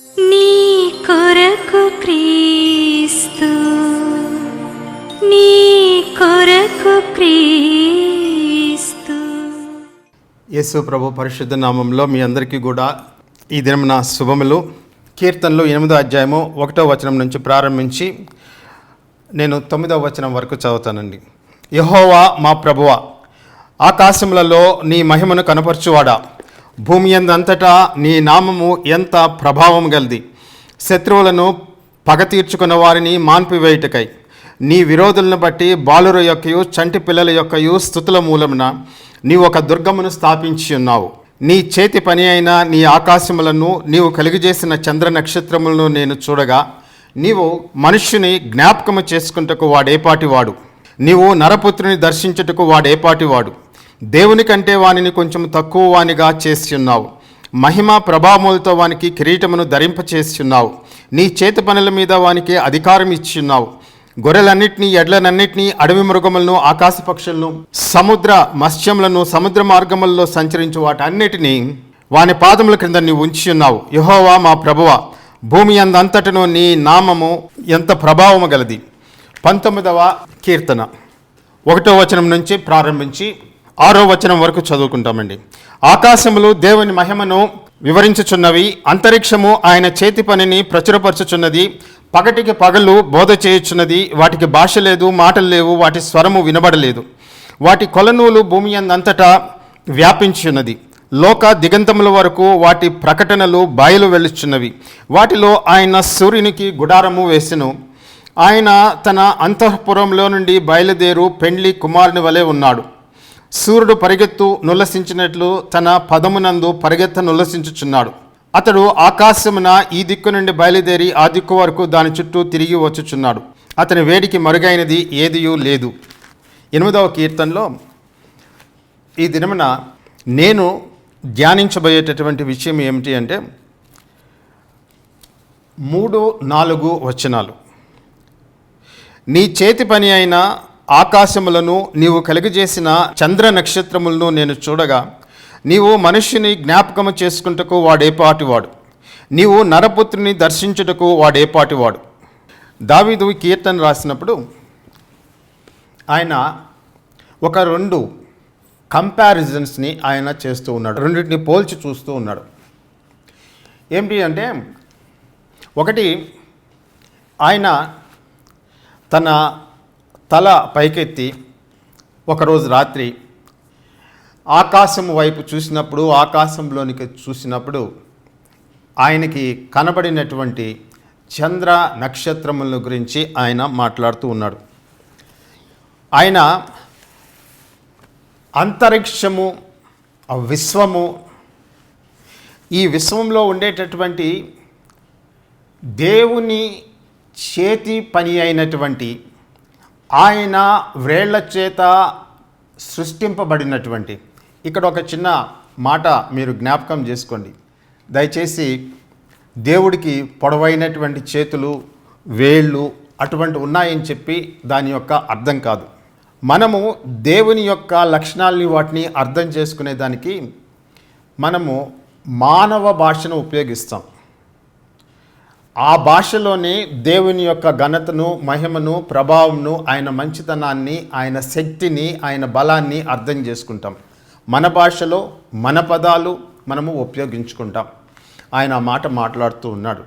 నీ కొరకు క్రీస్తు నీ కొరకు క్రీస్తు. యేసు ప్రభు పరిశుద్ధ నామంలో మీ అందరికీ కూడా ఈ దినం నా శుభములు. కీర్తనలు ఎనిమిదో అధ్యాయము ఒకటో వచనం నుంచి ప్రారంభించి నేను తొమ్మిదో వచనం వరకు చదువుతానండి. యహోవా మా ప్రభువ ఆకాశములలో నీ మహిమను కనపరచువాడా? భూమి ఎందంతటా నీ నామము ఎంత ప్రభావం గలది? శత్రువులను పగ తీర్చుకున్న వారిని మాన్పివేయుటకై. నీ విరోధులను బట్టి బాలుర యొక్కయు చంటి పిల్లల యొక్కయు స్థుతుల మూలమున నీవు ఒక దుర్గమును స్థాపించి ఉన్నావు. నీ చేతి పని అయిన నీ ఆకాశములను నీవు కలిగజేసిన చంద్ర నక్షత్రములను నేను చూడగా నీవు మనుష్యుని జ్ఞాపకము చేసుకుంటకు వాడేపాటివాడు. నీవు నరపుత్రుని దర్శించుటకు వాడేపాటివాడు. దేవుని కంటే వానిని కొంచెం తక్కువ వానిగా చేసి ఉన్నావు. మహిమ ప్రభావములతో వానికి కిరీటమును ధరింపచేస్తున్నావు నీ చేతి పనుల మీద వానికి అధికారం ఇచ్చి ఉన్నావు. గొర్రెలన్నిటినీ అడవి మృగములను ఆకాశ పక్షులను సముద్ర మత్స్యములను సముద్ర మార్గములలో సంచరించు వాటన్నిటినీ వాని పాదముల క్రింద నీవు ఉంచి ఉన్నావు. యహోవా మా ప్రభువ భూమి అందంతటను నీ నామము ఎంత ప్రభావము గలది? పంతొమ్మిదవ కీర్తన. ఒకటో వచనం నుంచి ప్రారంభించి ఆరో వచనం వరకు చదువుకుంటామండి. ఆకాశములు దేవుని మహిమను వివరించుచున్నవి అంతరిక్షము ఆయన చేతి పనిని ప్రచురపరచుచున్నది పగటికి పగలు బోధ చేయుచున్నది వాటికి భాష లేదు మాటలు లేవు వాటి స్వరము వినబడలేదు. వాటి కొలనూలు భూమి అందంతటా వ్యాపించున్నది లోక దిగంతముల వరకు వాటి ప్రకటనలు బయలు వెలుచున్నవి వాటిలో ఆయన సూర్యునికి గుడారము వేసెను. ఆయన తన అంతఃపురంలో నుండి బయలుదేరు పెండ్లి కుమారుని వలె ఉన్నాడు. సూర్యుడు పరిగెత్తు నుల్లసించినట్లు తన పదమునందు పరిగెత్త నుల్లసించుచున్నాడు. అతడు ఆకాశమున ఈ దిక్కు నుండి బయలుదేరి ఆ దిక్కు వరకు దాని చుట్టూ తిరిగి వచ్చుచున్నాడు. అతని వేడికి మరుగైనది ఏదియూ లేదు. ఎనిమిదవ కీర్తనలో ఈ దినమున నేను ధ్యానించబోయేటటువంటి విషయం ఏమిటి అంటే మూడు నాలుగు వచనాలు. నీ చేతి పని అయిన ఆకాశములను నీవు కలిగజేసిన చంద్ర నక్షత్రములను నేను చూడగా నీవు మనుష్యుని జ్ఞాపకము చేసుకుంటకు వాడేపాటివాడు నీవు నరపుత్రుని దర్శించుటకు వాడేపాటివాడు దావీదు కీర్తన రాసినప్పుడు ఆయన ఒక రెండు కంపారిజన్స్ని ఆయన చేస్తూ ఉన్నాడు. రెండింటిని పోల్చి చూస్తూ ఉన్నాడు. ఏమిటి అంటే ఒకటి ఆయన తన తల పైకెత్తి ఒకరోజు రాత్రి ఆకాశం వైపు చూసినప్పుడు ఆకాశంలోనికి చూసినప్పుడు ఆయనకి కనబడినటువంటి చంద్ర నక్షత్రముల గురించి ఆయన మాట్లాడుతూ ఉన్నాడు. ఆయన అంతరిక్షము విశ్వము ఈ విశ్వంలో ఉండేటటువంటి దేవుని చేతి పని అయినటువంటి ఆయన వ్రేళ్ళ చేత సృష్టింపబడినటువంటి. ఇక్కడ ఒక చిన్న మాట మీరు జ్ఞాపకం చేసుకోండి. దయచేసి దేవుడికి పొడవైనటువంటి చేతులు వేళ్ళు అటువంటి ఉన్నాయని చెప్పి దాని యొక్క అర్థం కాదు. మనము దేవుని యొక్క లక్షణాలని వాటిని అర్థం చేసుకునే దానికి మనము మానవ భాషను ఉపయోగిస్తాం. ఆ భాషలోనే దేవుని యొక్క ఘనతను మహిమను ప్రభావంను ఆయన మంచితనాన్ని ఆయన శక్తిని ఆయన బలాన్ని అర్థం చేసుకుంటాం. మన భాషలో మన పదాలు మనము ఉపయోగించుకుంటాం. ఆయన ఆ మాట మాట్లాడుతూ ఉన్నాడు.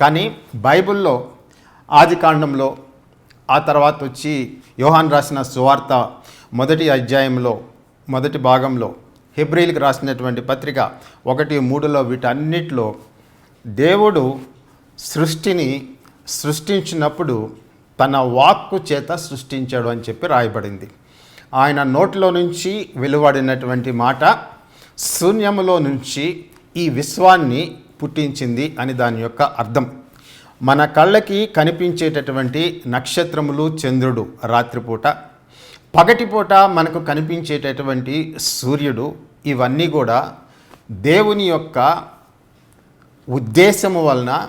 కానీ బైబిల్లో ఆది కాండంలో ఆ తర్వాత వచ్చి యోహాన్ రాసిన సువార్త మొదటి అధ్యాయంలో మొదటి భాగంలో హెబ్రిల్కి రాసినటువంటి పత్రిక ఒకటి మూడులో వీటన్నిటిలో దేవుడు సృష్టిని సృష్టించినప్పుడు తన వాక్కు చేత సృష్టించాడు అని చెప్పి రాయబడింది. ఆయన నోటిలో నుంచి వెలువడినటువంటి మాట శూన్యములో నుంచి ఈ విశ్వాన్ని పుట్టించింది అని దాని యొక్క అర్థం. మన కళ్ళకి కనిపించేటటువంటి నక్షత్రములు చంద్రుడు రాత్రిపూట పగటిపూట మనకు కనిపించేటటువంటి సూర్యుడు ఇవన్నీ కూడా దేవుని యొక్క ఉద్దేశము వలన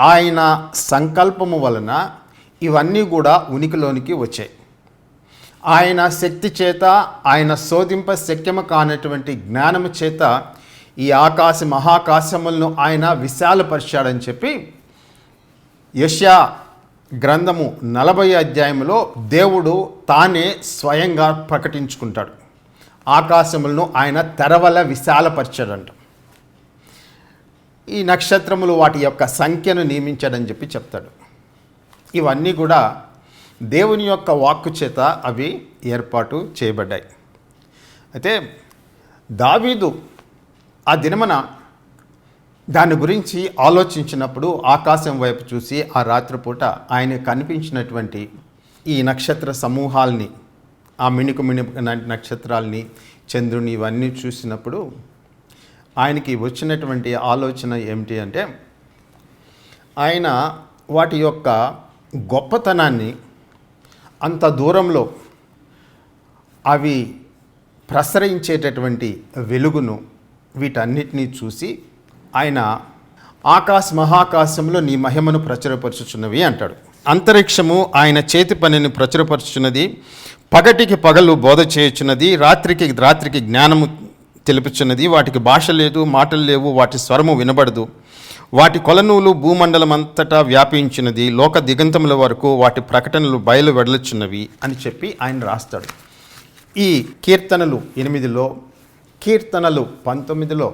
ఆయన సంకల్పము వలన ఇవన్నీ కూడా ఉనికిలోనికి వచ్చాయి. ఆయన శక్తి చేత ఆయన శోధింప శక్యము కానటువంటి జ్ఞానము చేత ఈ ఆకాశ మహాకాశములను ఆయన విశాలపరిచాడని చెప్పి యష్యా గ్రంథము నలభై అధ్యాయంలో దేవుడు తానే స్వయంగా ప్రకటించుకుంటాడు. ఆకాశములను ఆయన తెరవల విశాలపరిచాడంట. ఈ నక్షత్రములు వాటి యొక్క సంఖ్యను నియమించాడని చెప్పి చెప్తాడు. ఇవన్నీ కూడా దేవుని యొక్క వాక్కు చేత అవి ఏర్పాటు చేయబడ్డాయి. అయితే దావీదు ఆ దినమన దాని గురించి ఆలోచించినప్పుడు ఆకాశం వైపు చూసి ఆ రాత్రిపూట ఆయన కనిపించినటువంటి ఈ నక్షత్ర సమూహాల్ని ఆ మిణుకు మిణుకు నక్షత్రాల్ని చంద్రుని ఇవన్నీ చూసినప్పుడు ఆయనకి వచ్చినటువంటి ఆలోచన ఏమిటి అంటే ఆయన వాటి యొక్క గొప్పతనాన్ని అంత దూరంలో అవి ప్రసరించేటటువంటి వెలుగును వీటన్నిటినీ చూసి ఆయన ఆకాశ మహాకాశంలో నీ మహిమను ప్రచురపరచుచున్నవి అంటాడు. అంతరిక్షము ఆయన చేతి పనిని ప్రచురపరుచున్నది పగటికి పగలు బోధ చేయుచున్నది రాత్రికి రాత్రికి జ్ఞానము తెలుపుచున్నది. వాటికి భాష లేదు మాటలు లేవు వాటి స్వరము వినబడదు. వాటి కొలనూలు భూమండలం అంతటా వ్యాపించినది. లోక దిగంతముల వరకు వాటి ప్రకటనలు బయలు వెడలుచున్నవి అని చెప్పి ఆయన రాస్తాడు. ఈ కీర్తనలు ఎనిమిదిలో కీర్తనలు పంతొమ్మిదిలో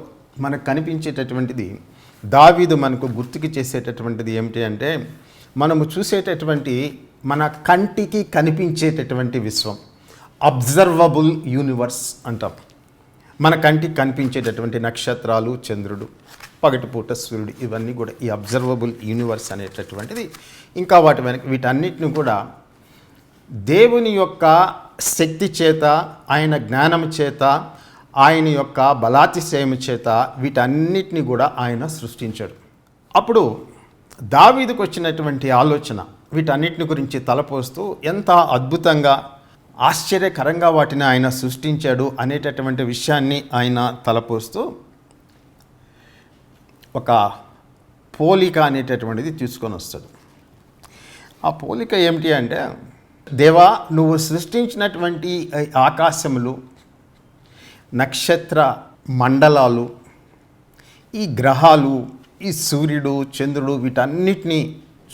మనకు కనిపించేటటువంటిది దావీదు మనకు గుర్తుకి చేసేటటువంటిది ఏమిటి అంటే మనము చూసేటటువంటి మన కంటికి కనిపించేటటువంటి విశ్వం అబ్జర్వబుల్ యూనివర్స్ అంటాం. మన కంటికి కనిపించేటటువంటి నక్షత్రాలు చంద్రుడు పగటిపూట సూర్యుడు ఇవన్నీ కూడా ఈ అబ్జర్వబుల్ యూనివర్స్ అనేటటువంటిది. ఇంకా వాటి వెనక వీటన్నిటిని కూడా దేవుని యొక్క శక్తి చేత ఆయన జ్ఞానం చేత ఆయన యొక్క బలాతిశయము చేత వీటన్నిటిని కూడా ఆయన సృష్టించాడు. అప్పుడు దావీదుకు వచ్చినటువంటి ఆలోచన వీటన్నిటిని గురించి తలపోస్తూ ఎంత అద్భుతంగా ఆశ్చర్యకరంగా వాటిని ఆయన సృష్టించాడు అనేటటువంటి విషయాన్ని ఆయన తలపోస్తూ ఒక పోలిక అనేటటువంటిది తీసుకొని వస్తాడు. ఆ పోలిక ఏమిటి అంటే దేవా నువ్వు సృష్టించినటువంటి ఆకాశములు నక్షత్ర మండలాలు ఈ గ్రహాలు ఈ సూర్యుడు చంద్రుడు వీటన్నిటినీ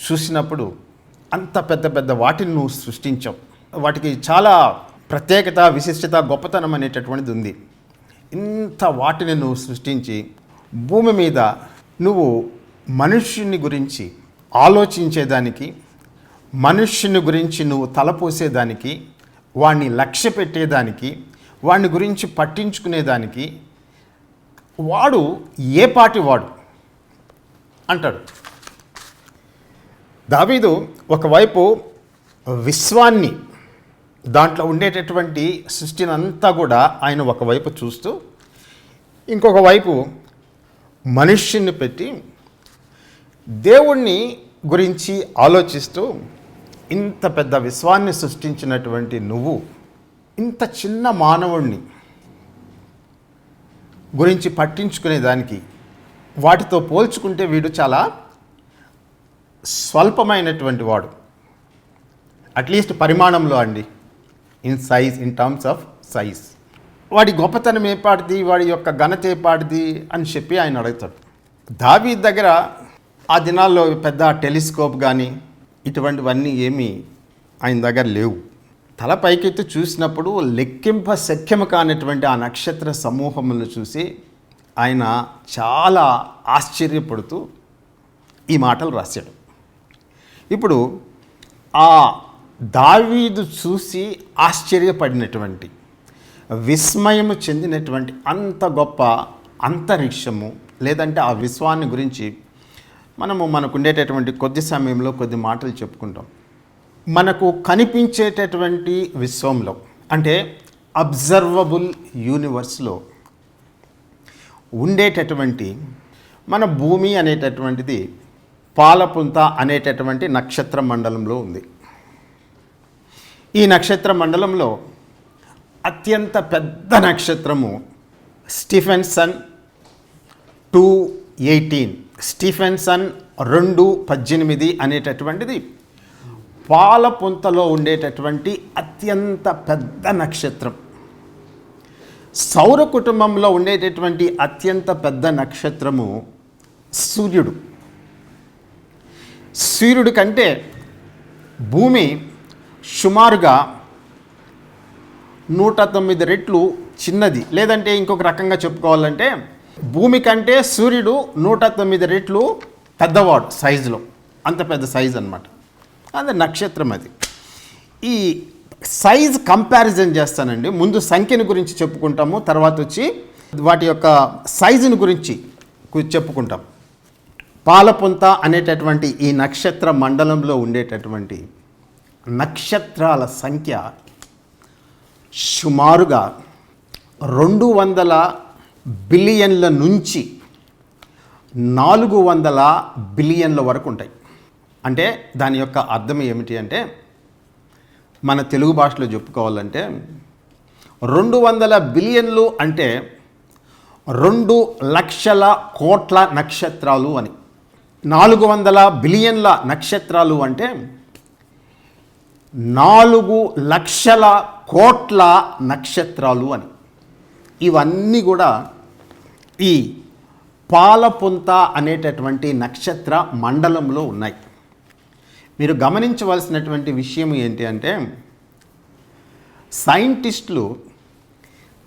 చూసినప్పుడు అంత పెద్ద పెద్ద వాటిని నువ్వు సృష్టించావు. వాటికి చాలా ప్రత్యేకత విశిష్టత గొప్పతనం అనేటటువంటిది ఉంది. ఇంత వాటిని నువ్వు సృష్టించి భూమి మీద నువ్వు మనుష్యుని గురించి ఆలోచించేదానికి మనుష్యుని గురించి నువ్వు తలపోసేదానికి వాణ్ణి లక్ష్య పెట్టేదానికి వాడిని గురించి పట్టించుకునేదానికి వాడు ఏ పాటి వాడు? అంటాడు. దావీదు ఒకవైపు విశ్వాన్ని దాంట్లో ఉండేటటువంటి సృష్టిని అంతా కూడా ఆయన ఒకవైపు చూస్తూ ఇంకొక వైపు మనుష్యుని పెట్టి దేవుణ్ణి గురించి ఆలోచిస్తూ ఇంత పెద్ద విశ్వాన్ని సృష్టించినటువంటి నువ్వు ఇంత చిన్న మానవుణ్ణి గురించి పట్టించుకునేదానికి వాటితో పోల్చుకుంటే వీడు చాలా స్వల్పమైనటువంటి వాడు. అట్లీస్ట్ పరిమాణంలో అండి. In size in terms of size వాడి గొప్పతనం ఏపాటిది వాడి యొక్క ఘనత ఏపాటిది అని చెప్పి ఆయన అడుగుతాడు. దావీ దగ్గర ఆ దినాల్లో పెద్ద టెలిస్కోప్ కానీ ఇటువంటివన్నీ ఏమీ ఆయన దగ్గర లేవు. తల పైకెత్తి చూసినప్పుడు లెక్కింప శక్యము కానటువంటి ఆ నక్షత్ర సమూహములను చూసి ఆయన చాలా ఆశ్చర్యపడుతూ ఈ మాటలు రాశాడు. ఇప్పుడు ఆ దావీదు చూసి ఆశ్చర్యపడినటువంటి విస్మయము చెందినటువంటి అంత గొప్ప అంతరిక్షము లేదంటే ఆ విశ్వాన్ని గురించి మనము మనకు ఉండేటటువంటి కొద్ది సమయంలో కొద్ది మాటలు చెప్పుకుంటాం. మనకు కనిపించేటటువంటి విశ్వంలో అంటే అబ్జర్వబుల్ యూనివర్స్లో ఉండేటటువంటి మన భూమి అనేటటువంటిది పాలపుంత అనేటటువంటి నక్షత్ర మండలంలో ఉంది. ఈ నక్షత్ర మండలంలో అత్యంత పెద్ద నక్షత్రము స్టీఫెన్సన్ టూ ఎయిటీన్. స్టీఫెన్సన్ రెండు పద్దెనిమిది అనేటటువంటిది పాలపుంతలో ఉండేటటువంటి అత్యంత పెద్ద నక్షత్రం. సౌర కుటుంబంలో ఉండేటటువంటి అత్యంత పెద్ద నక్షత్రము సూర్యుడు. సూర్యుడి కంటే భూమి సుమారుగా నూట తొమ్మిది రెట్లు చిన్నది. లేదంటే ఇంకొక రకంగా చెప్పుకోవాలంటే భూమి కంటే సూర్యుడు నూట తొమ్మిది రెట్లు పెద్దవాడు సైజులో. అంత పెద్ద సైజు అనమాట అది నక్షత్రం అది. ఈ సైజ్ కంపారిజన్ చేస్తానండి. ముందు సంఖ్యను గురించి చెప్పుకుంటాము తర్వాత వచ్చి వాటి యొక్క సైజుని గురించి చెప్పుకుంటాం. పాలపుంత అనేటటువంటి ఈ నక్షత్ర మండలంలో ఉండేటటువంటి నక్షత్రాల సంఖ్య సుమారుగా రెండు వందల బిలియన్ల నుంచి నాలుగు వందల బిలియన్ల వరకు ఉంటాయి. అంటే దాని యొక్క అర్థం ఏమిటి అంటే మన తెలుగు భాషలో చెప్పుకోవాలంటే రెండు వందల బిలియన్లు అంటే రెండు లక్షల కోట్ల నక్షత్రాలు అని. నాలుగు వందల బిలియన్ల నక్షత్రాలు అంటే నాలుగు లక్షల కోట్ల నక్షత్రాలు అని. ఇవన్నీ కూడా ఈ పాలపుంత అనేటటువంటి నక్షత్ర మండలంలో ఉన్నాయి. మీరు గమనించవలసినటువంటి విషయం ఏంటి అంటే సైంటిస్టులు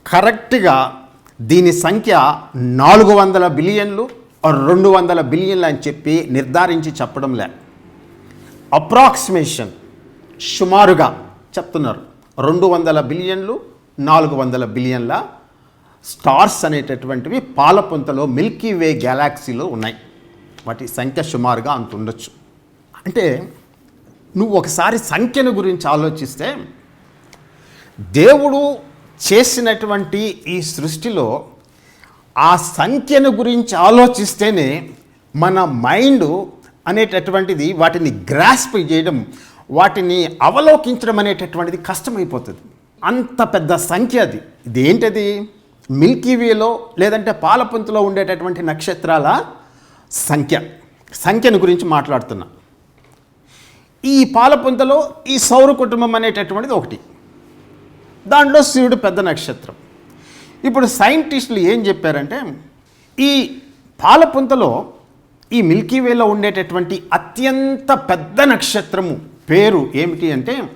కరెక్ట్గా దీని సంఖ్య నాలుగు వందల బిలియన్లు రెండు వందల బిలియన్లు అని చెప్పి నిర్ధారించి చెప్పడం లే. అప్రాక్సిమేషన్ సుమారుగా చెప్తున్నారు. రెండు వందల బిలియన్లు నాలుగు వందల బిలియన్ల స్టార్స్ అనేటటువంటివి పాలపుంతలో మిల్కీ వే గ్యాలాక్సీలో ఉన్నాయి. వాటి సంఖ్య సుమారుగా అంత ఉండొచ్చు. అంటే నువ్వు ఒకసారి సంఖ్యను గురించి ఆలోచిస్తే దేవుడు చేసినటువంటి ఈ సృష్టిలో ఆ సంఖ్యను గురించి ఆలోచిస్తేనే మన మైండ్ అనేటటువంటిది వాటిని గ్రాస్ప్ చేయడం వాటిని అవలోకించడం అనేటటువంటిది కష్టమైపోతుంది. అంత పెద్ద సంఖ్య అది. ఇదేంటది? మిల్కీ వేలో లేదంటే పాలపుంతలో ఉండేటటువంటి నక్షత్రాల సంఖ్య. సంఖ్యను గురించి మాట్లాడుతున్నా. ఈ పాలపుంతలో ఈ సౌర కుటుంబం అనేటటువంటిది ఒకటి. దాంట్లో సూర్యుడు పెద్ద నక్షత్రం. ఇప్పుడు సైంటిస్టులు ఏం చెప్పారంటే ఈ పాలపుంతలో ఈ మిల్కీవేలో ఉండేటటువంటి అత్యంత పెద్ద నక్షత్రము పేరు ఏమిటి అంటే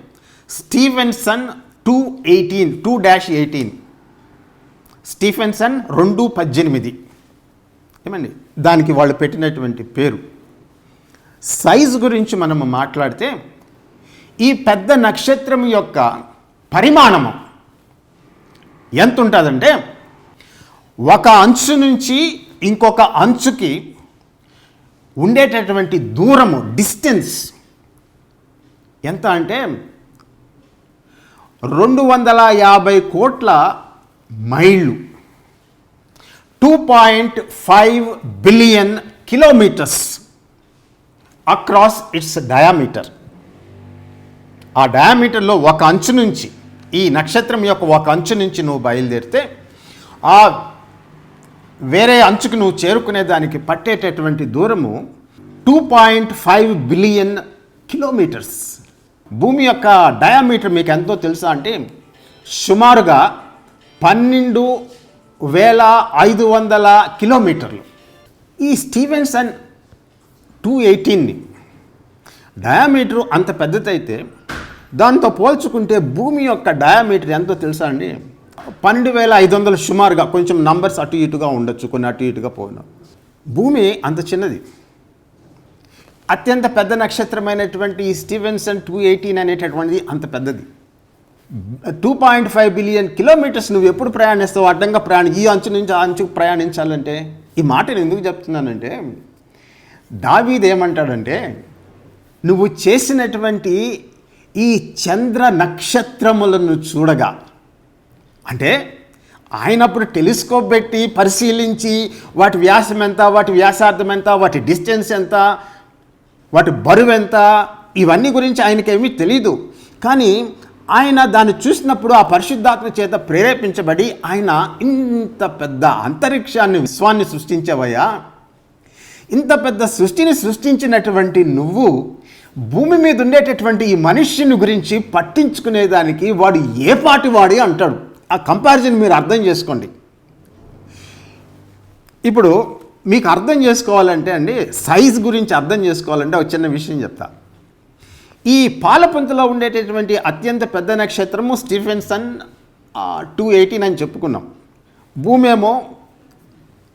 Stevenson two eighteen two dash eighteen. Stephenson రెండు పద్దెనిమిది. ఏమండి? దానికి వాళ్ళు పెట్టినటువంటి పేరు. సైజు గురించి మనము మాట్లాడితే ఈ పెద్ద నక్షత్రం యొక్క పరిమాణము ఎంత ఉంటుందంటే ఒక అంచు నుంచి ఇంకొక అంచుకి ఉండేటటువంటి దూరము డిస్టెన్స్ ఎంత అంటే రెండు వందల యాభై కోట్ల మైళ్ళు. Two point five billion kilometres across its diameter. ఆ డయామీటర్లో ఒక అంచు నుంచి ఈ నక్షత్రం యొక్క ఒక అంచు నుంచి నువ్వు బయలుదేరితే ఆ వేరే అంచుకు నువ్వు చేరుకునే దానికి పట్టేటటువంటి దూరము two point five billion kilometres. భూమి యొక్క డయామీటర్ మీకు ఎంతో తెలుసా అంటే సుమారుగా పన్నెండు వేల ఐదు వందల కిలోమీటర్లు. ఈ స్టీవెన్సన్ టూ ఎయిటీన్ని డయామీటర్ అంత పెద్దదైతే దాంతో పోల్చుకుంటే భూమి యొక్క డయామీటర్ ఎంతో తెలుసా అండి? పన్నెండు వేల ఐదు వందల సుమారుగా కొంచెం నంబర్స్ అటు ఇటుగా ఉండొచ్చు కొన్ని అటు ఇటుగా పోయినా భూమి అంత చిన్నది. అత్యంత పెద్ద నక్షత్రమైనటువంటి ఈ స్టీవెన్సన్ టూ ఎయిటీన్ అనేటటువంటిది అంత పెద్దది. Two point five billion kilometres నువ్వు ఎప్పుడు ప్రయాణిస్తావు అడ్డంగా ప్రయాణం ఈ అంచు నుంచి ఆ అంచుకు ప్రయాణించాలంటే ఈ మాట నేను ఎందుకు చెప్తున్నానంటే దావీద్ ఏమంటాడంటే నువ్వు చేసినటువంటి ఈ చంద్ర నక్షత్రములను చూడగా అంటే ఆయన అప్పుడు టెలిస్కోప్ పెట్టి పరిశీలించి వాటి వ్యాసం ఎంత వాటి వ్యాసార్థం ఎంత వాటి డిస్టెన్స్ ఎంత వాటి బరువు ఎంత? ఇవన్నీ గురించి ఆయనకేమీ తెలియదు కానీ ఆయన దాన్ని చూసినప్పుడు ఆ పరిశుద్ధాత్మ చేత ప్రేరేపించబడి ఆయన ఇంత పెద్ద అంతరిక్షాన్ని విశ్వాన్ని సృష్టించవయ్యా? ఇంత పెద్ద సృష్టిని సృష్టించినటువంటి నువ్వు భూమి మీద ఉండేటటువంటి ఈ మనిషిని గురించి పట్టించుకునేదానికి వాడు ఏ పాటి వాడి అంటాడు. ఆ కంపారిజన్ మీరు అర్థం చేసుకోండి. ఇప్పుడు మీకు అర్థం చేసుకోవాలంటే అండి సైజ్ గురించి అర్థం చేసుకోవాలంటే ఒక చిన్న విషయం చెప్తా. ఈ పాలపుంతలో ఉండేటటువంటి అత్యంత పెద్ద నక్షత్రము స్టీఫెన్సన్ టూ ఎయిటీన్ అని చెప్పుకున్నాం. భూమి ఏమో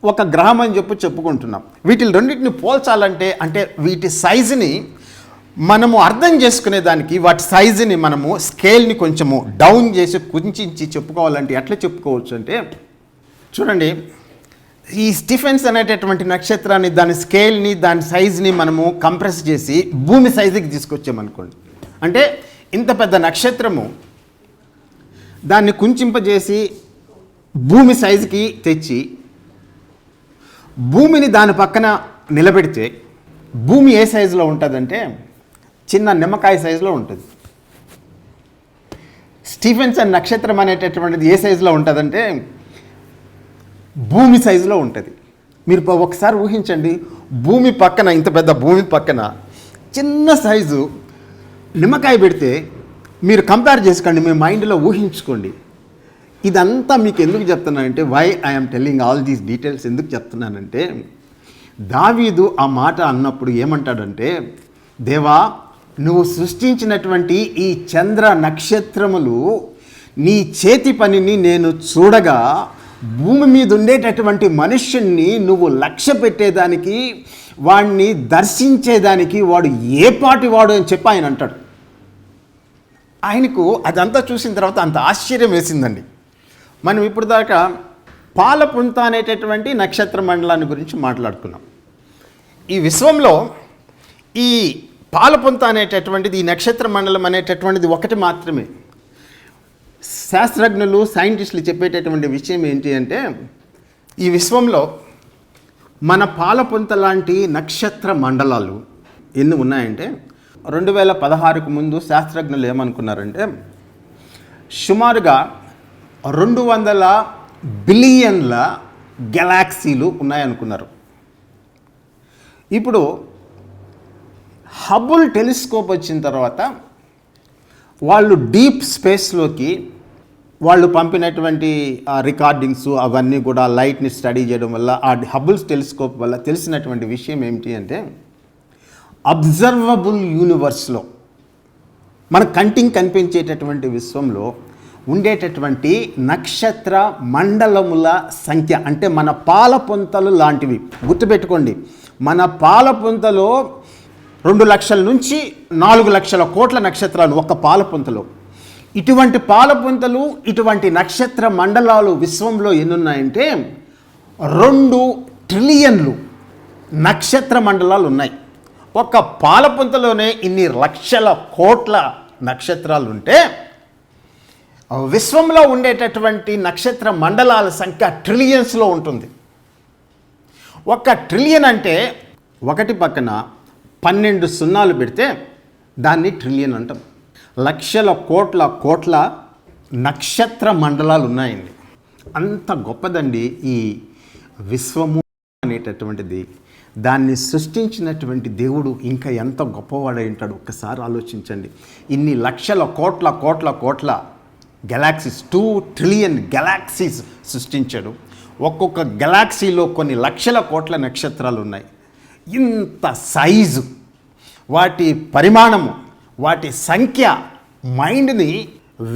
ఒక గ్రహం అని చెప్పి చెప్పుకుంటున్నాం. వీటి రెండింటిని పోల్చాలంటే అంటే వీటి సైజుని మనము అర్థం చేసుకునే దానికి వాటి సైజుని మనము స్కేల్ని కొంచెము డౌన్ చేసి కుంచి చెప్పుకోవాలంటే ఎట్లా చెప్పుకోవచ్చు అంటే చూడండి ఈ స్టిఫెన్స్ అనేటటువంటి నక్షత్రాన్ని దాని స్కేల్ని దాని సైజ్ని మనము కంప్రెస్ చేసి భూమి సైజుకి తీసుకొచ్చామనుకోండి. అంటే ఇంత పెద్ద నక్షత్రము దాన్ని కుంచింపజేసి భూమి సైజుకి తెచ్చి భూమిని దాని పక్కన నిలబెడితే భూమి ఏ సైజులో ఉంటుందంటే చిన్న నిమ్మకాయ సైజులో ఉంటుంది. స్టీఫెన్సన్ నక్షత్రం అనేటటువంటిది ఏ సైజులో ఉంటుందంటే భూమి సైజులో ఉంటుంది. మీరు ఒకసారి ఊహించండి భూమి పక్కన ఇంత పెద్ద భూమి పక్కన చిన్న సైజు నిమ్మకాయ పెడితే మీరు కంపేర్ చేసుకోండి మీ మైండ్లో ఊహించుకోండి. ఇదంతా మీకు ఎందుకు చెప్తున్నానంటే why I'm telling all these details ఎందుకు చెప్తున్నానంటే దావీదు ఆ మాట అన్నప్పుడు ఏమంటాడంటే దేవా నువ్వు సృష్టించినటువంటి ఈ చంద్ర నక్షత్రములు నీ చేతి పనిని నేను చూడగా భూమి మీద ఉండేటటువంటి మనుష్యుణ్ణి నువ్వు లక్ష్య పెట్టేదానికి వాడిని దర్శించేదానికి వాడు ఏ పాటి వాడు అని చెప్పి ఆయన అంటాడు. ఆయనకు అదంతా చూసిన తర్వాత అంత ఆశ్చర్యం వేసిందండి. మనం ఇప్పుడు దాకా పాలపుంత అనేటటువంటి నక్షత్ర మండలాన్ని గురించి మాట్లాడుకున్నాం. ఈ విశ్వంలో ఈ పాలపుంత అనేటటువంటిది ఈ నక్షత్ర మండలం అనేటటువంటిది ఒకటి మాత్రమే. శాస్త్రజ్ఞులు సైంటిస్టులు చెప్పేటటువంటి విషయం ఏంటి అంటే ఈ విశ్వంలో మన పాలపుంత లాంటి నక్షత్ర మండలాలు ఎన్ని ఉన్నాయంటే రెండు వేల పదహారుకు ముందు శాస్త్రజ్ఞులు ఏమనుకున్నారంటే సుమారుగా రెండు వందల బిలియన్ల గెలాక్సీలు ఉన్నాయనుకున్నారు. ఇప్పుడు హబుల్ టెలిస్కోప్ వచ్చిన తర్వాత వాళ్ళు డీప్ స్పేస్లోకి వాళ్ళు పంపినటువంటి రికార్డింగ్స్ అవన్నీ కూడా లైట్ని స్టడీ చేయడం వల్ల ఆ హబుల్స్ టెలిస్కోప్ వల్ల తెలిసినటువంటి విషయం ఏమిటి అంటే అబ్జర్వబుల్ యూనివర్స్లో మన కంటికి కనిపించేటటువంటి విశ్వంలో ఉండేటటువంటి నక్షత్ర మండలముల సంఖ్య అంటే మన పాలపుంతలు లాంటివి. గుర్తుపెట్టుకోండి మన పాలపుంతలో రెండు లక్షల నుంచి నాలుగు లక్షల కోట్ల నక్షత్రాలు ఒక పాలపుంతలో. ఇటువంటి పాలపుంతలు ఇటువంటి నక్షత్ర మండలాలు విశ్వంలో ఎన్నున్నాయంటే రెండు ట్రిలియన్లు నక్షత్ర మండలాలు ఉన్నాయి. ఒక పాలపుంతలోనే ఇన్ని లక్షల కోట్ల నక్షత్రాలు ఉంటే విశ్వంలో ఉండేటటువంటి నక్షత్ర మండలాల సంఖ్య ట్రిలియన్స్లో ఉంటుంది. ఒక ట్రిలియన్ అంటే ఒకటి పక్కన పన్నెండు సున్నాలు పెడితే దాన్ని ట్రిలియన్ అంటాం. లక్షల కోట్ల కోట్ల నక్షత్ర మండలాలు ఉన్నాయండి. అంత గొప్పదండి ఈ విశ్వము అనేటటువంటిది. దాన్ని సృష్టించినటువంటి దేవుడు ఇంకా ఎంత గొప్పవాడై ఉంటాడు ఒక్కసారి ఆలోచించండి. ఇన్ని లక్షల కోట్ల కోట్ల కోట్ల గెలాక్సీస్ టూ ట్రిలియన్ గెలాక్సీస్ సృష్టించాడు. ఒక్కొక్క గెలాక్సీలో కొన్ని లక్షల కోట్ల నక్షత్రాలు ఉన్నాయి. ఇంత సైజు వాటి పరిమాణము వాటి సంఖ్య మైండ్ని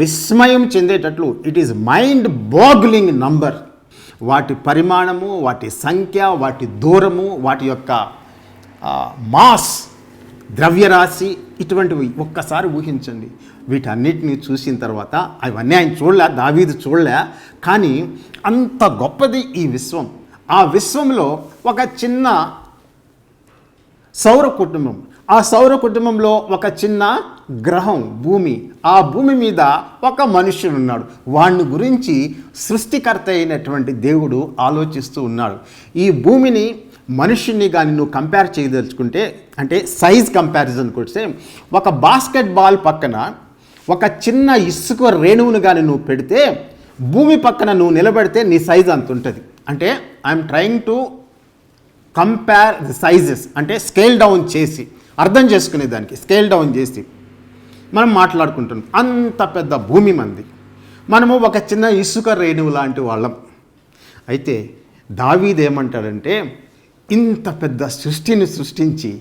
విస్మయం చెందేటట్లు. It is mind boggling number వాటి పరిమాణము వాటి సంఖ్య వాటి దూరము వాటి యొక్క మాస్ ద్రవ్యరాశి ఇటువంటివి ఒక్కసారి ఊహించండి. వీటన్నిటిని చూసిన తర్వాత అవన్నీ ఆయన చూడలే దావీదు చూడలే కానీ అంత గొప్పది ఈ విశ్వం. ఆ విశ్వంలో ఒక చిన్న సౌర కుటుంబం ఆ సౌర కుటుంబంలో ఒక చిన్న గ్రహం భూమి. ఆ భూమి మీద ఒక మనుష్యుడు ఉన్నాడు. వాణ్ణి గురించి సృష్టికర్త అయినటువంటి దేవుడు ఆలోచిస్తూ ఉన్నాడు. ఈ భూమిని మనుష్యుని కానీ నువ్వు కంపేర్ చేయదలుచుకుంటే అంటే సైజ్ కంపారిజన్ కొడితే ఒక బాస్కెట్ బాల్ పక్కన ఒక చిన్న ఇసుక రేణువును కానీ నువ్వు పెడితే భూమి పక్కన నువ్వు నిలబెడితే నీ సైజ్ అంత ఉంటుంది. అంటే I'm trying to compare the sizes అంటే స్కేల్ డౌన్ చేసి. అర్థం చేసుకునే దానికి స్కేల్ డౌన్ చేసి మనం మాట్లాడుకుంటున్నాం. అంత పెద్ద భూమి మంది. మనము ఒక చిన్న ఇసుక రేణువు లాంటి వాళ్ళం. అయితే దావీదేమంటాడంటే ఇంత పెద్ద సృష్టిని సృష్టించి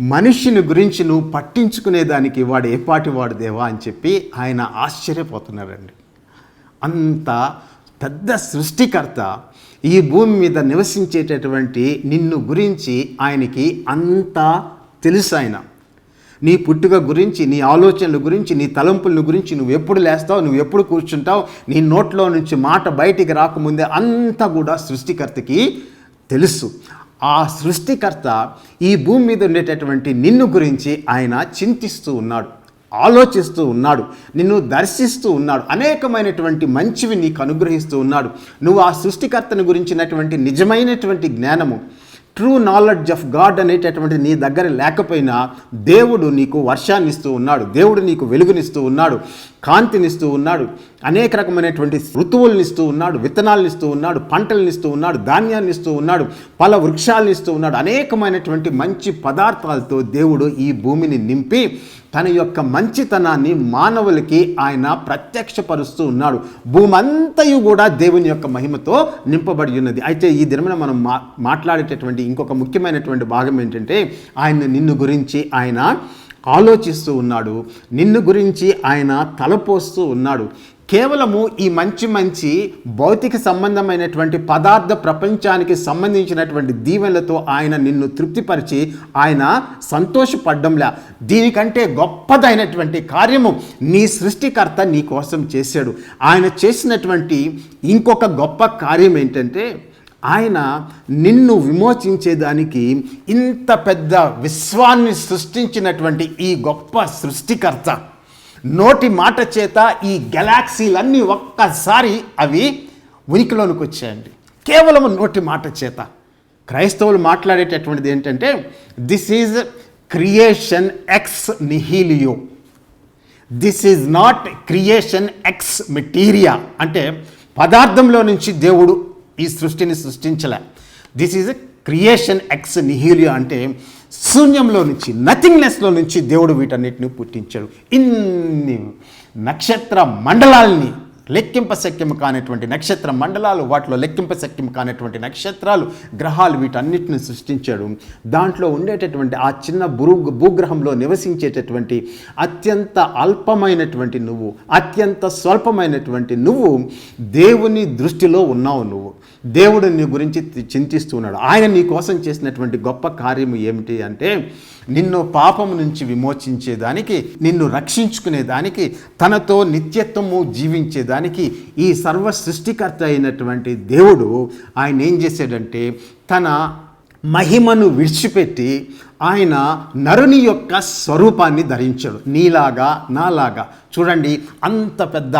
మనిషిని గురించి నువ్వు పట్టించుకునేదానికి వాడు ఏపాటి వాడు దేవా అని చెప్పి ఆయన ఆశ్చర్యపోతున్నాడండి అంత పెద్ద సృష్టికర్త ఈ భూమి మీద నివసించేటటువంటి నిన్ను గురించి ఆయనకి అంత తెలుసు ఆయన. నీ పుట్టుక గురించి నీ ఆలోచనల గురించి నీ తలంపుల గురించి నువ్వు ఎప్పుడు లేస్తావు నువ్వు ఎప్పుడు కూర్చుంటావు నీ నోట్లో నుంచి మాట బయటికి రాకముందే అంతా కూడా సృష్టికర్తకి తెలుసు. ఆ సృష్టికర్త ఈ భూమి మీద ఉండేటటువంటి నిన్ను గురించి ఆయన చింతిస్తూ ఉన్నాడు ఆలోచిస్తూ ఉన్నాడు నిన్ను దర్శిస్తూ ఉన్నాడు అనేకమైనటువంటి మంచివి నీకు అనుగ్రహిస్తూ ఉన్నాడు. నువ్వు ఆ సృష్టికర్తను గురించినటువంటి నిజమైనటువంటి జ్ఞానము ట్రూ నాలెడ్జ్ ఆఫ్ గాడ్ అనేటటువంటి నీ దగ్గర లేకపోయినా దేవుడు నీకు వర్షాన్ని ఇస్తూ ఉన్నాడు. దేవుడు నీకు వెలుగునిస్తూ ఉన్నాడు. కాంతినిస్తూ ఉన్నాడు. అనేక రకమైనటువంటి ఋతువులను ఇస్తూ ఉన్నాడు విత్తనాలను ఇస్తూ ఉన్నాడు పంటలను ఇస్తూ ఉన్నాడు ధాన్యాన్ని ఇస్తూ ఉన్నాడు పల వృక్షాలను ఇస్తూ ఉన్నాడు. అనేకమైనటువంటి మంచి పదార్థాలతో దేవుడు ఈ భూమిని నింపి తన యొక్క మంచితనాన్ని మానవులకి ఆయన ప్రత్యక్షపరుస్తూ ఉన్నాడు. భూమంతయు కూడా దేవుని యొక్క మహిమతో నింపబడి ఉన్నది. అయితే ఈ దినమున మనం మా మాట్లాడేటటువంటి ఇంకొక ముఖ్యమైనటువంటి భాగం ఏంటంటే ఆయన నిన్ను గురించి ఆయన ఆలోచిస్తూ ఉన్నాడు. నిన్ను గురించి ఆయన తలపోస్తూ ఉన్నాడు. కేవలము ఈ మంచి మంచి భౌతిక సంబంధమైనటువంటి పదార్థ ప్రపంచానికి సంబంధించినటువంటి దీవెనలతో ఆయన నిన్ను తృప్తిపరిచి ఆయన సంతోషపడ్డంలా. దీనికంటే గొప్పదైనటువంటి కార్యము నీ సృష్టికర్త నీ కోసం చేశాడు. ఆయన చేసినటువంటి ఇంకొక గొప్ప కార్యం ఏంటంటే ఆయన నిన్ను విమోచించేదానికి ఇంత పెద్ద విశ్వాన్ని సృష్టించినటువంటి ఈ గొప్ప సృష్టికర్త. నోటి మాట చేత ఈ గెలాక్సీలన్నీ ఒక్కసారి అవి ఉనికిలోనికి వచ్చాయండి కేవలం నోటి మాట చేత. క్రైస్తవులు మాట్లాడేటటువంటిది ఏంటంటే this is creation ex nihilo this is not creation ex materia అంటే పదార్థంలో నుంచి దేవుడు ఈ సృష్టిని సృష్టించలే. This is creation ex nihilo అంటే శూన్యంలో నుంచి నథింగ్నెస్లో నుంచి దేవుడు వీటన్నిటిని పుట్టించాడు. ఇన్ని నక్షత్ర మండలాల్ని లెక్కింప శక్యం కానటువంటి నక్షత్ర మండలాలు వాటిలో లెక్కింప శక్యం కానటువంటి నక్షత్రాలు గ్రహాలు వీటన్నిటిని సృష్టించాడు. దాంట్లో ఉండేటటువంటి ఆ చిన్న భూ భూగ్రహంలో నివసించేటటువంటి అత్యంత అల్పమైనటువంటి నువ్వు అత్యంత స్వల్పమైనటువంటి నువ్వు దేవుని దృష్టిలో ఉన్నావు నువ్వు. దేవుడు నీ గురించి చింతిస్తున్నాడు ఆయన నీ కోసం చేసినటువంటి గొప్ప కార్యము ఏమిటి అంటే నిన్ను పాపము నుంచి విమోచించేదానికి నిన్ను రక్షించుకునేదానికి తనతో నిత్యత్వము జీవించేదానికి ఈ సర్వ సృష్టికర్త అయినటువంటి దేవుడు ఆయన ఏం చేశాడంటే తన మహిమను విడిచిపెట్టి ఆయన నరుని యొక్క స్వరూపాన్ని ధరించాడు. నీలాగా నాలాగా. చూడండి అంత పెద్ద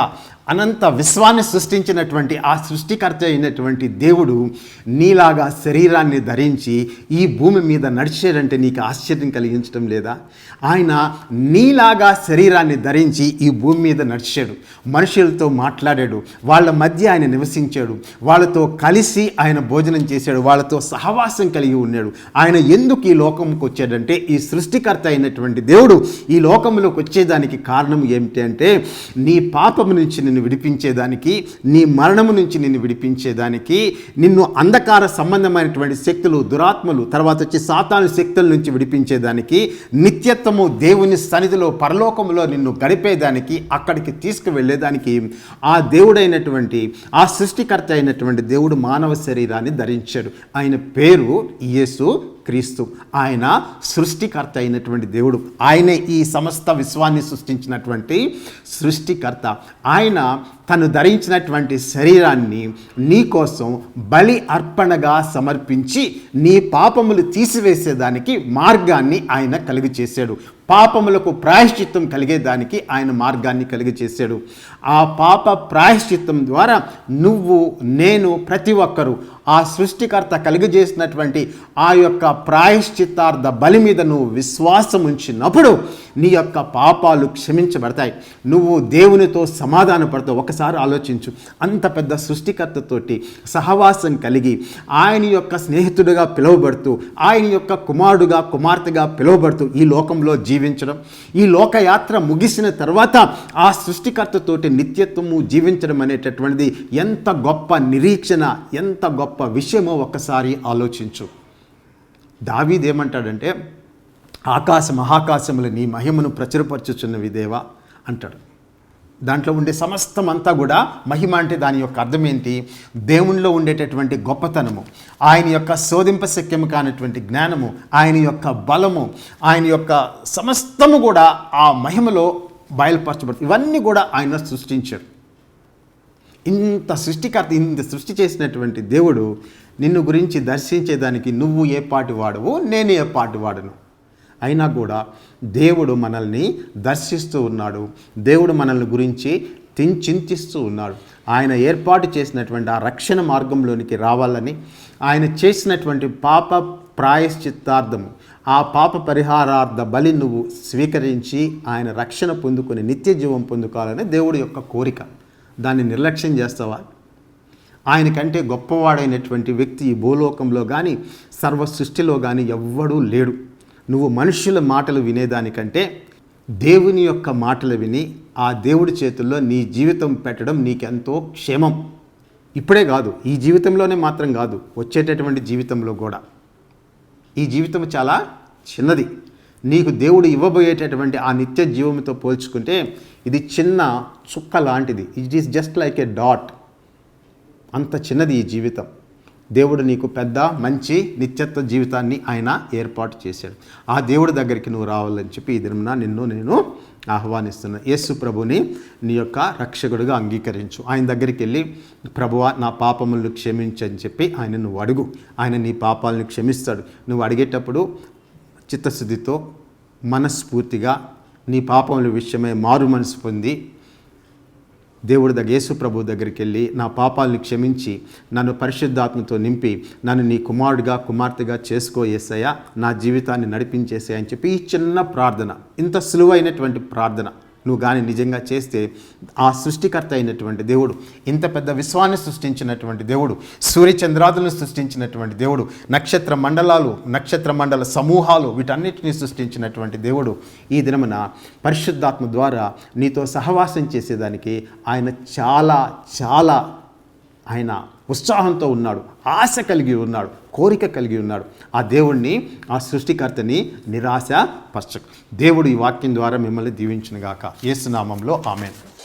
అనంత విశ్వాన్ని సృష్టించినటువంటి ఆ సృష్టికర్త అయినటువంటి దేవుడు నీలాగా శరీరాన్ని ధరించి ఈ భూమి మీద నడిచాడంటే నీకు ఆశ్చర్యం కలిగించడం లేదా? ఆయన నీలాగా శరీరాన్ని ధరించి ఈ భూమి మీద నడిచాడు. మనుషులతో మాట్లాడాడు. వాళ్ళ మధ్య ఆయన నివసించాడు. వాళ్ళతో కలిసి ఆయన భోజనం చేశాడు. వాళ్ళతో సహవాసం కలిగి ఉన్నాడు. ఆయన ఎందుకు ఈ లోకంకి వచ్చాడంటే ఈ సృష్టికర్త అయినటువంటి దేవుడు ఈ లోకంలోకి వచ్చేదానికి కారణం ఏమిటి అంటే నీ పాపం నుంచి నిన్ను విడిపించేదానికి నీ మరణము నుంచి నిన్ను విడిపించేదానికి నిన్ను అంధకార సంబంధమైనటువంటి శక్తులు దురాత్మలు తర్వాత వచ్చి సాతాను శక్తుల నుంచి విడిపించేదానికి నిత్యత్వము దేవుని సన్నిధిలో పరలోకములో నిన్ను గడిపేదానికి అక్కడికి తీసుకువెళ్ళేదానికి ఆ దేవుడైనటువంటి ఆ సృష్టికర్త అయినటువంటి దేవుడు మానవ శరీరాన్ని ధరించాడు. ఆయన పేరు యేసు క్రీస్తు. ఆయన సృష్టికర్త అయినటువంటి దేవుడు. ఆయనే ఈ సమస్త విశ్వాన్ని సృష్టించినటువంటి సృష్టికర్త. ఆయన తను ధరించినటువంటి శరీరాన్ని నీ కోసం బలి అర్పణగా సమర్పించి నీ పాపములు తీసివేసేదానికి మార్గాన్ని ఆయన కలిగి చేశాడు. పాపములకు ప్రాయశ్చిత్తం కలిగేదానికి ఆయన మార్గాన్ని కలిగి చేశాడు ఆ పాప ప్రాయశ్చిత్తం ద్వారా నువ్వు నేను ప్రతి ఒక్కరూ ఆ సృష్టికర్త కలిగజేసినటువంటి ఆ యొక్క ప్రాయశ్చిత్తార్థ బలి మీద నువ్వు విశ్వాసం ఉంచినప్పుడు నీ యొక్క పాపాలు క్షమించబడతాయి. నువ్వు దేవునితో సమాధాన పడతావు ఒకసారి ఆలోచించు. అంత పెద్ద సృష్టికర్తతోటి సహవాసం కలిగి ఆయన యొక్క స్నేహితుడిగా పిలువబడుతూ ఆయన యొక్క కుమారుడుగా కుమార్తెగా పిలువబడుతూ ఈ లోకంలో జీవించడం. ఈ లోకయాత్ర ముగిసిన తర్వాత ఆ సృష్టికర్తతోటి నిత్యత్వము జీవించడం అనేటటువంటిది ఎంత గొప్ప నిరీక్షణ ఎంత గొప్ప విషయమో ఒక్కసారి ఆలోచించు. దావీదేమంటాడంటే ఆకాశ మహాకాశములు నీ మహిమను ప్రచురపరచుచున్నవి దేవా అంటాడు. దాంట్లో ఉండే సమస్తం అంతా కూడా మహిమ అంటే దాని యొక్క అర్థం ఏంటి దేవునిలో ఉండేటటువంటి గొప్పతనము ఆయన యొక్క శోధింపశక్యము కానటువంటి జ్ఞానము ఆయన యొక్క బలము ఆయన యొక్క సమస్తము కూడా ఆ మహిమలో బయలుపరచబడుతుంది ఇవన్నీ కూడా ఆయన సృష్టించాడు ఇంత సృష్టికర్త ఇంత సృష్టి చేసినటువంటి దేవుడు నిన్ను గురించి దర్శించేదానికి నువ్వు ఏ పాటి వాడవు నేను ఏ పాటి వాడను. అయినా కూడా దేవుడు మనల్ని దర్శిస్తూ ఉన్నాడు. దేవుడు మనల్ని గురించి తిన్- చింతిస్తూ ఉన్నాడు. ఆయన ఏర్పాటు చేసినటువంటి ఆ రక్షణ మార్గంలోనికి రావాలని ఆయన చేసినటువంటి పాప ప్రాయశ్చిత్తార్థము ఆ పాప పరిహారార్థ బలి నువ్వు స్వీకరించి ఆయన రక్షణ పొందుకొని నిత్య జీవం పొందుకోవాలని దేవుడి యొక్క కోరిక. దాన్ని నిర్లక్ష్యం చేస్తావా? ఆయనకంటే గొప్పవాడైనటువంటి వ్యక్తి ఈ భూలోకంలో కానీ సర్వ సృష్టిలో కానీ ఎవ్వడూ లేడు. నువ్వు మనుషుల మాటలు వినేదానికంటే దేవుని యొక్క మాటలు విని ఆ దేవుడి చేతుల్లో నీ జీవితం పెట్టడం నీకెంతో క్షేమం. ఇప్పుడే కాదు ఈ జీవితంలోనే మాత్రం కాదు వచ్చేటటువంటి జీవితంలో కూడా. ఈ జీవితం చాలా చిన్నది. నీకు దేవుడు ఇవ్వబోయేటటువంటి ఆ నిత్య జీవంతో పోల్చుకుంటే ఇది చిన్న చుక్క లాంటిది. It is just like a dot అంత చిన్నది ఈ జీవితం. దేవుడు నీకు పెద్ద మంచి నిత్యత్వ జీవితాన్ని ఆయన ఏర్పాటు చేశాడు. ఆ దేవుడి దగ్గరికి నువ్వు రావాలని చెప్పి ఈ దినమున నిన్ను నేను ఆహ్వానిస్తున్నాను. యేసు ప్రభుని నీ యొక్క రక్షకుడిగా అంగీకరించు. ఆయన దగ్గరికి వెళ్ళి ప్రభువా నా పాపములను క్షమించని చెప్పి ఆయన నువ్వు అడుగు. ఆయన నీ పాపాలను క్షమిస్తాడు. నువ్వు అడిగేటప్పుడు చిత్తశుద్ధితో మనస్ఫూర్తిగా నీ పాపముల విషయమై మారు మనసు పొంది దేవుడి దగ్గర యేసు ప్రభు దగ్గరికి వెళ్ళి నా పాపాలను క్షమించి నన్ను పరిశుద్ధాత్మతో నింపి నన్ను నీ కుమారుడిగా కుమార్తెగా చేసుకో ఏసయ్యా నా జీవితాన్ని నడిపించేసాయని అని చెప్పి ఈ చిన్న ప్రార్థన ఇంత సులువైనటువంటి ప్రార్థన. నువ్వు కానీ నిజంగా చేస్తే ఆ సృష్టికర్త అయినటువంటి దేవుడు ఇంత పెద్ద విశ్వాన్ని సృష్టించినటువంటి దేవుడు సూర్యచంద్రాదులను సృష్టించినటువంటి దేవుడు నక్షత్ర మండలాలు నక్షత్ర మండల సమూహాలు వీటన్నిటిని సృష్టించినటువంటి దేవుడు ఈ దినమున పరిశుద్ధాత్మ ద్వారా నీతో సహవాసం చేసేదానికి ఆయన చాలా చాలా ఆయన ఉత్సాహంతో ఉన్నాడు. ఆశ కలిగి ఉన్నాడు కోరిక కలిగి ఉన్నాడు. ఆ దేవుణ్ణి ఆ సృష్టికర్తని నిరాశ పరచకు దేవుడు ఈ వాక్యం ద్వారా మిమ్మల్ని దీవించినగాక. యేసునామంలో ఆమెను.